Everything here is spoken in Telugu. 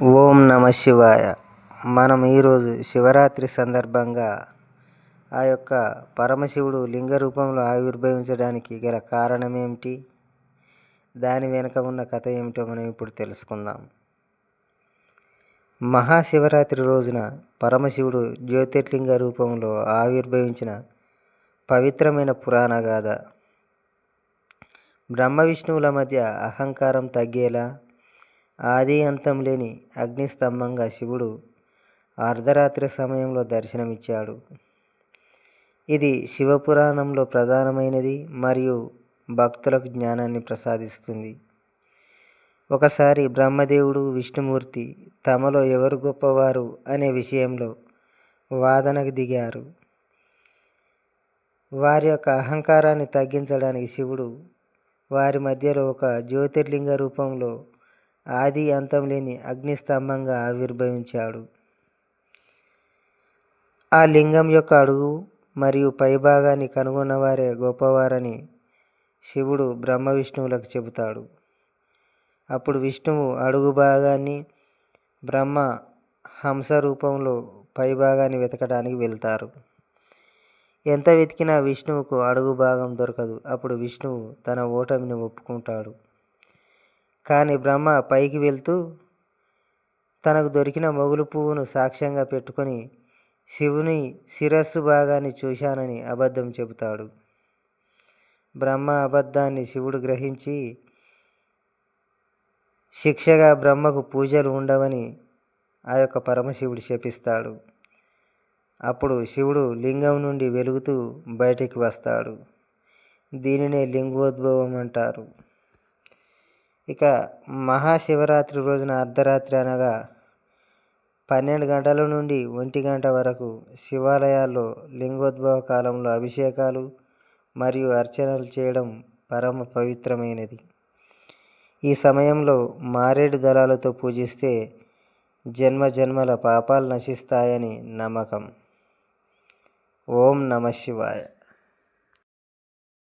ఓం నమ శివాయ. మనం ఈరోజు శివరాత్రి సందర్భంగా ఆ యొక్క పరమశివుడు లింగ రూపంలో ఆవిర్భవించడానికి గల కారణం ఏమిటి దాని వెనుక ఉన్న కథ ఏమిటో మనం ఇప్పుడు తెలుసుకుందాం. మహాశివరాత్రి రోజున పరమశివుడు జ్యోతిర్లింగ రూపంలో ఆవిర్భవించిన పవిత్రమైన పురాణ గాథ. బ్రహ్మ విష్ణువుల మధ్య అహంకారం తగ్గేలా ఆది అంతం లేని అగ్నిస్తంభంగా శివుడు అర్ధరాత్రి సమయంలో దర్శనమిచ్చాడు. ఇది శివపురాణంలో ప్రధానమైనది మరియు భక్తులకు జ్ఞానాన్ని ప్రసాదిస్తుంది. ఒకసారి బ్రహ్మదేవుడు విష్ణుమూర్తి తమలో ఎవరు గొప్పవారు అనే విషయంలో వాదనకు దిగారు. వారి యొక్క అహంకారాన్ని తగ్గించడానికి శివుడు వారి మధ్యలో ఒక జ్యోతిర్లింగ రూపంలో ఆది అంతం లేని అగ్నిస్తంభంగా ఆవిర్భవించాడు. ఆ లింగం యొక్క అడుగు మరియు పైభాగాన్ని కనుగొన్నవారే గొప్పవారని శివుడు బ్రహ్మ విష్ణువులకు చెబుతాడు. అప్పుడు విష్ణువు అడుగు భాగాన్ని బ్రహ్మ హంస రూపంలో పైభాగాన్ని వెతకడానికి వెళ్తారు. ఎంత వెతికినా విష్ణువుకు అడుగు భాగం దొరకదు. అప్పుడు విష్ణువు తన ఓటమిని ఒప్పుకుంటాడు. కానీ బ్రహ్మ పైకి వెళ్తూ తనకు దొరికిన మొగులు పువ్వును సాక్ష్యంగా పెట్టుకొని శివుని శిరస్సు భాగాన్ని చూశానని అబద్ధం చెబుతాడు. బ్రహ్మ అబద్ధాన్ని శివుడు గ్రహించి శిక్షగా బ్రహ్మకు పూజలు ఉండవని ఆ యొక్క పరమశివుడు శపిస్తాడు. అప్పుడు శివుడు లింగం నుండి వెలుగుతూ బయటికి వస్తాడు. దీనినే లింగోద్భవం అంటారు. ఇక మహాశివరాత్రి రోజున అర్ధరాత్రి అనగా పన్నెండు గంటల నుండి ఒంటి గంట వరకు శివాలయాల్లో లింగోద్భవ కాలంలో అభిషేకాలు మరియు అర్చనలు చేయడం పరమ పవిత్రమైనది. ఈ సమయంలో మారేడు దళాలతో పూజిస్తే జన్మ జన్మల పాపాలు నశిస్తాయని నమ్మకం. ఓం నమ శివాయ.